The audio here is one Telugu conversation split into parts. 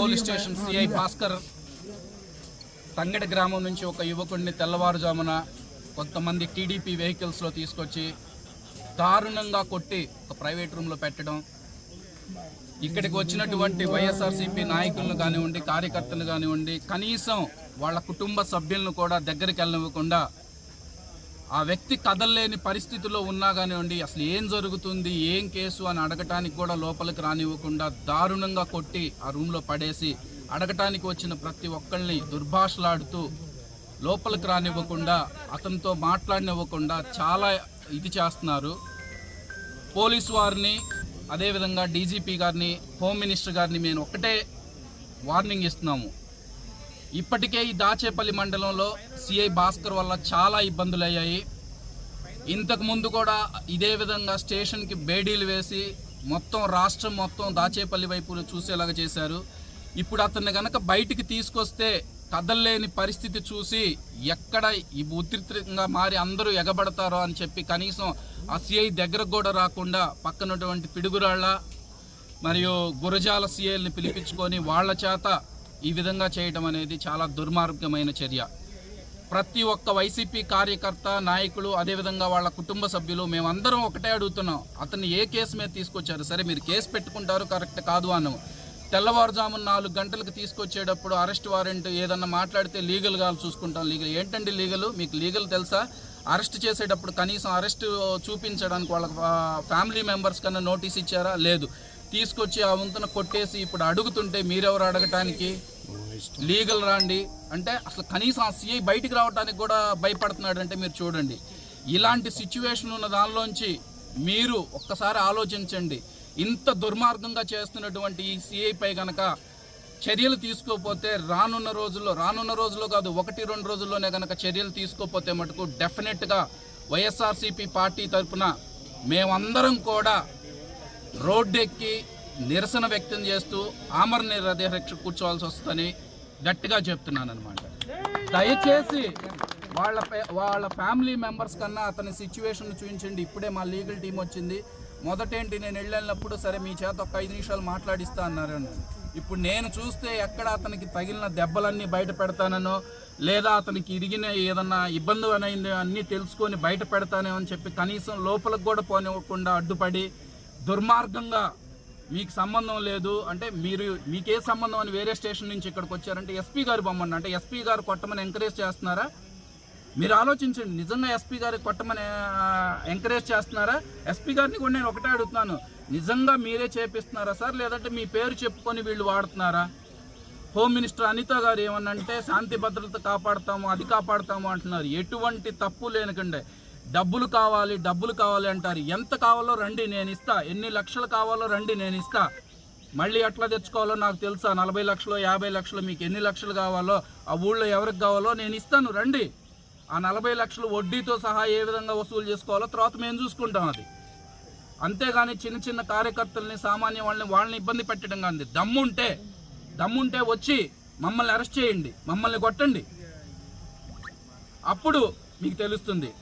Police station CI Bhaskar Tangadi గ్రామం నుంచి ఒక యువకుడిని తెల్లవారుజామున కొంతమంది టీడీపీ వెహికల్స్లో తీసుకొచ్చి దారుణంగా కొట్టి ఒక ప్రైవేట్ రూమ్లో పెట్టడం ఇక్కడికి వచ్చినటువంటి వైఎస్ఆర్సీపీ నాయకులను కానివ్వండి కార్యకర్తలు కానివ్వండి కనీసం వాళ్ళ కుటుంబ సభ్యులను కూడా దగ్గరికి వెళ్ళనివ్వకుండా ఆ వ్యక్తి కదలలేని పరిస్థితిలో ఉన్నా కానివ్వండి అసలు ఏం జరుగుతుంది ఏం కేసు అని అడగటానికి కూడా లోపలికి రానివ్వకుండా దారుణంగా కొట్టి ఆ రూమ్లో పడేసి అడగటానికి వచ్చిన ప్రతి ఒక్కళ్ళని దుర్భాషలాడుతూ లోపలికి రానివ్వకుండా అతనితో మాట్లాడినివ్వకుండా చాలా ఇది చేస్తున్నారు. పోలీసు వారిని అదేవిధంగా డీజీపీ గారిని హోమ్ మినిస్టర్ గారిని మేము ఒక్కటే వార్నింగ్ ఇస్తున్నాము. ఇప్పటికే ఈ దాచేపల్లి మండలంలో సిఐ భాస్కర్ వల్ల చాలా ఇబ్బందులు అయ్యాయి ఇంతకు ముందు కూడా ఇదే విధంగా స్టేషన్కి బేడీలు వేసి మొత్తం రాష్ట్రం మొత్తం దాచేపల్లి వైపు చూసేలాగా చేశారు. ఇప్పుడు అతన్ని కనుక బయటికి తీసుకొస్తే కదల్లేని పరిస్థితి చూసి ఎక్కడ ఈ ఉధృతంగా మారి అందరూ ఎగబడతారో అని చెప్పి కనీసం ఆ సిఐ దగ్గరకు కూడా రాకుండా పక్కనటువంటి పిడుగురాళ్ళ మరియు గురజాల సిఐల్ని పిలిపించుకొని వాళ్ళ చేత ఈ విధంగా చేయటం అనేది చాలా దుర్మార్గమైన చర్య. ప్రతి ఒక్క వైసీపీ కార్యకర్త నాయకులు అదేవిధంగా వాళ్ళ కుటుంబ సభ్యులు మేమందరం ఒకటే అడుగుతున్నాం. అతన్ని ఏ కేసు మీద తీసుకొచ్చారు? సరే మీరు కేసు పెట్టుకుంటారు కరెక్ట్ కాదు అను తెల్లవారుజామున నాలుగు గంటలకు తీసుకొచ్చేటప్పుడు అరెస్ట్ వారెంట్ ఏదన్నా మాట్లాడితే లీగల్ లీగల్గా చూసుకుంటాం. లీగల్ ఏంటండి లీగల్? మీకు లీగల్ తెలుసా? అరెస్ట్ చేసేటప్పుడు కనీసం అరెస్ట్ చూపించడానికి వాళ్ళ ఫ్యామిలీ మెంబర్స్ కన్నా నోటీస్ ఇచ్చారా? లేదు. తీసుకొచ్చి ఆ వంతున కొట్టేసి ఇప్పుడు అడుగుతుంటే మీరెవరు అడగటానికి? లీగల్ రాండి. అంటే అసలు కనీసం ఆ సిఐ బయటికి రావడానికి కూడా భయపడుతున్నాడు అంటే మీరు చూడండి. ఇలాంటి సిచ్యువేషన్ ఉన్న దానిలోంచి మీరు ఒక్కసారి ఆలోచించండి. ఇంత దుర్మార్గంగా చేస్తున్నటువంటి ఈ సిఐపై గనక చర్యలు తీసుకోకపోతే రానున్న రోజుల్లో రానున్న రోజుల్లో కాదు ఒకటి రెండు రోజుల్లోనే గనక చర్యలు తీసుకోకపోతే మటుకు డెఫినెట్గా వైఎస్ఆర్సీపీ పార్టీ తరఫున మేమందరం కూడా రోడ్డెక్కి నిరసన వ్యక్తం చేస్తూ ఆమర నిరదీక్ష కూర్చోవాల్సి వస్తుందని గట్టిగా చెప్తున్నాను అనమాట దయచేసి వాళ్ళ పే- వాళ్ళ ఫ్యామిలీ మెంబర్స్ కన్నా అతని సిచ్యువేషన్ చూపించండి. ఇప్పుడే మా లీగల్ టీం వచ్చింది. మొదటేంటి నేను వెళ్ళినప్పుడు సరే మీ చేత ఒక ఐదు నిమిషాలు మాట్లాడిస్తా అన్నారు ఇప్పుడు నేను చూస్తే ఎక్కడ అతనికి తగిలిన దెబ్బలన్నీ బయట పెడతానో లేదా అతనికి ఇరిగిన ఏదన్నా ఇబ్బంది అనేది అన్నీ తెలుసుకొని బయట పెడతానేమో అని చెప్పి కనీసం లోపలికి కూడా పోనివ్వకుండా అడ్డుపడి దుర్మార్గంగా మీకు సంబంధం లేదు. అంటే మీరు మీకే సంబంధం అని వేరే స్టేషన్ నుంచి ఇక్కడికి వచ్చారంటే ఎస్పీ గారు బొమ్మన్న అంటే ఎస్పీ గారు కొట్టమని ఎంకరేజ్ చేస్తున్నారా? మీరు ఆలోచించండి. నిజంగా ఎస్పీ గారికి కొట్టమని ఎంకరేజ్ చేస్తున్నారా? ఎస్పీ గారిని కూడా నేను ఒకటే అడుగుతున్నాను. నిజంగా మీరే చేపిస్తున్నారా సార్? లేదంటే మీ పేరు చెప్పుకొని వీళ్ళు వాడుతున్నారా? హోమ్ మినిస్టర్ అనిత గారు ఏమన్నంటే శాంతి భద్రత కాపాడతాము అది కాపాడుతాము అంటున్నారు. ఎటువంటి తప్పు లేనికండే. డబ్బులు కావాలి డబ్బులు కావాలి అంటారు. ఎంత కావాలో రండి నేను ఇస్తా. ఎన్ని లక్షలు కావాలో రండి నేను ఇస్తా. మళ్ళీ ఎట్లా తెచ్చుకోవాలో నాకు తెలుసా? నలభై లక్షలు యాభై లక్షలు మీకు ఎన్ని లక్షలు కావాలో ఆ ఊళ్ళో ఎవరికి కావాలో నేను ఇస్తాను. రండి. ఆ నలభై లక్షలు వడ్డీతో సహా ఏ విధంగా వసూలు చేసుకోవాలో తర్వాత మేము చూసుకుంటాం అది. అంతేగాని చిన్న చిన్న కార్యకర్తల్ని సామాన్య వాళ్ళని వాళ్ళని ఇబ్బంది పెట్టడం కానీ దమ్ముంటే దమ్ముంటే వచ్చి మమ్మల్ని అరెస్ట్ చేయండి. మమ్మల్ని కొట్టండి. అప్పుడు మీకు తెలుస్తుంది.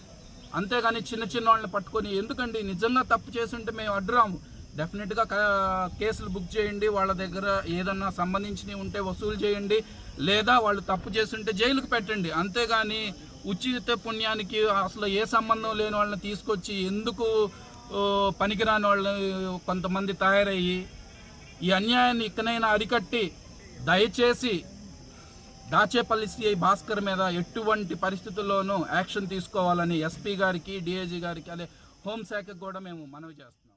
అంతేగాని చిన్న చిన్న వాళ్ళని పట్టుకొని ఎందుకండి? నిజంగా తప్పు చేస్తుంటే మేము అడ్డురాము. డెఫినెట్గా కేసులు బుక్ చేయండి వాళ్ళ దగ్గర ఏదన్నా సంబంధించినవి ఉంటే వసూలు చేయండి లేదా వాళ్ళు తప్పు చేస్తుంటే జైలుకు పెట్టండి. అంతేగాని ఉచిత పుణ్యానికి అసలు ఏ సంబంధం లేని వాళ్ళని తీసుకొచ్చి ఎందుకు పనికిరాని వాళ్ళు కొంతమంది తయారయ్యి ఈ అన్యాయాన్ని ఇకనైనా అరికట్టి దయచేసి దాచేపల్లి సిఐ భాస్కర్ మీద ఎటువంటి పరిస్థితుల్లోనూ యాక్షన్ తీసుకోవాలని ఎస్పీ గారికి డిఐజీ గారికి అదే హోంశాఖకు కూడా మేము మనవి చేస్తున్నాం.